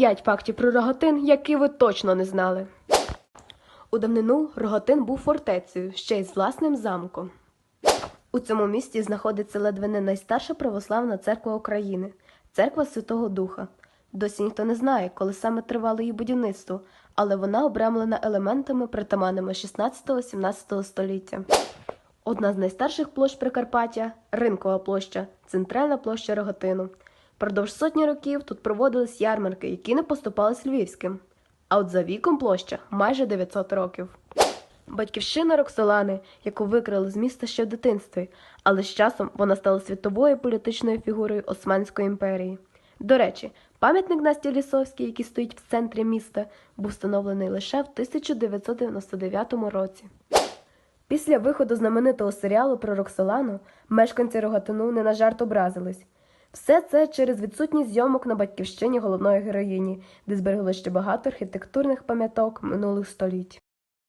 П'ять фактів про Рогатин, які ви точно не знали. У давнину Рогатин був фортецею, ще й з власним замком. У цьому місті знаходиться ледве не найстарша православна церква України церква Святого Духа. Досі ніхто не знає, коли саме тривало її будівництво, але вона обрамлена елементами, притаманними 16-17 століття. Одна з найстарших площ Прикарпаття ринкова площа, центральна площа Рогатину. Продовж сотні років тут проводились ярмарки, які не поступались львівським. А от за віком площа майже 900 років. Батьківщина Роксолани, яку викрили з міста ще в дитинстві, але з часом вона стала світовою політичною фігурою Османської імперії. До речі, пам'ятник Насті Лісовській, який стоїть в центрі міста, був встановлений лише в 1999 році. Після виходу знаменитого серіалу про Роксолану мешканці Рогатину не на жарт образились. Все це через відсутність зйомок на батьківщині головної героїні, де збереглося ще багато архітектурних пам'яток минулих століть.